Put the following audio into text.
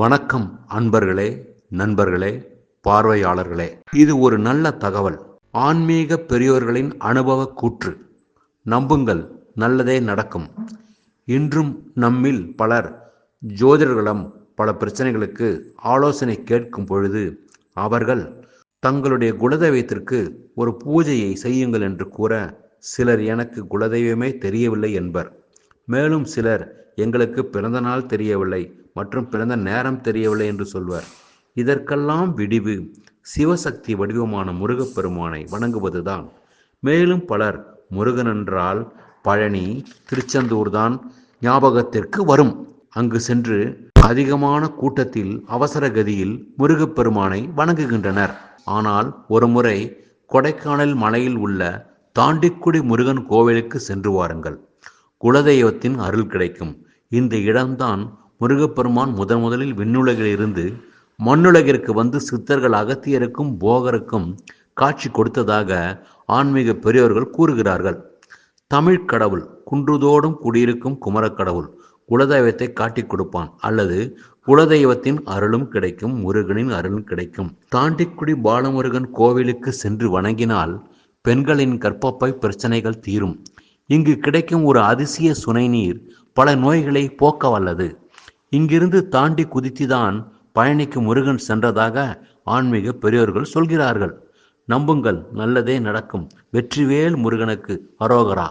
வணக்கம் அன்பர்களே நண்பர்களே பார்வையாளர்களே. இது ஒரு நல்ல தகவல். ஆன்மீக பெரியோர்களின் அனுபவ கூற்று. நம்புங்கள் நல்லதே நடக்கும். இன்றும் நம்மில் பலர் ஜோதிடர்களிடம் பல பிரச்சனைகளுக்கு ஆலோசனை கேட்கும் பொழுது அவர்கள் தங்களுடைய குலதெய்வத்திற்கு ஒரு பூஜையை செய்யுங்கள் என்று கூற சிலர் எனக்கு குலதெய்வமே தெரியவில்லை என்பர். மேலும் சிலர் எங்களுக்கு பிறந்த நாள் தெரியவில்லை. மற்றும் பிறந்த நேரம் தெரியவில்லை என்று சொல்வர். இதற்கெல்லாம் விடிவு சிவசக்தி வடிவமான முருகப்பெருமானை வணங்குவதுதான். மேலும் பலர் முருகன் என்றால் பழனி திருச்செந்தூர் தான் ஞாபகத்திற்கு வரும். அங்கு சென்று அதிகமான கூட்டத்தில் அவசர கதியில் முருகப்பெருமானை வணங்குகின்றனர். ஆனால் ஒருமுறை கொடைக்கானல் மலையில் உள்ள தாண்டிக்குடி முருகன் கோவிலுக்கு சென்று வாருங்கள். குலதெய்வத்தின் அருள் கிடைக்கும். இந்த இடம்தான் முருகப்பெருமான் முதன் முதலில் விண்ணுலகில் இருந்து மண்ணுலகிற்கு வந்து சித்தர்கள் அகத்தியருக்கும் போகருக்கும் காட்சி கொடுத்ததாக ஆன்மீக பெரியோர்கள் கூறுகிறார்கள். தமிழ் கடவுள் குன்றுதோடும் குடியிருக்கும் குமரக்கடவுள் குலதெய்வத்தை காட்டிக் கொடுப்பான். அல்லது குலதெய்வத்தின் அருளும் கிடைக்கும் முருகனின் அருளும் கிடைக்கும். தாண்டிக்குடி பாலமுருகன் கோவிலுக்கு சென்று வணங்கினால் பெண்களின் கற்பப்பை பிரச்சனைகள் தீரும். இங்கு கிடைக்கும் ஒரு அதிசய சுனை நீர் பல நோய்களை போக்க வல்லது. இங்கிருந்து தாண்டி குதித்துதான் பழனிக்கு முருகன் சென்றதாக ஆன்மீக பெரியோர்கள் சொல்கிறார்கள். நம்புங்கள் நல்லதே நடக்கும். வெற்றிவேல் முருகனுக்கு அரோகரா.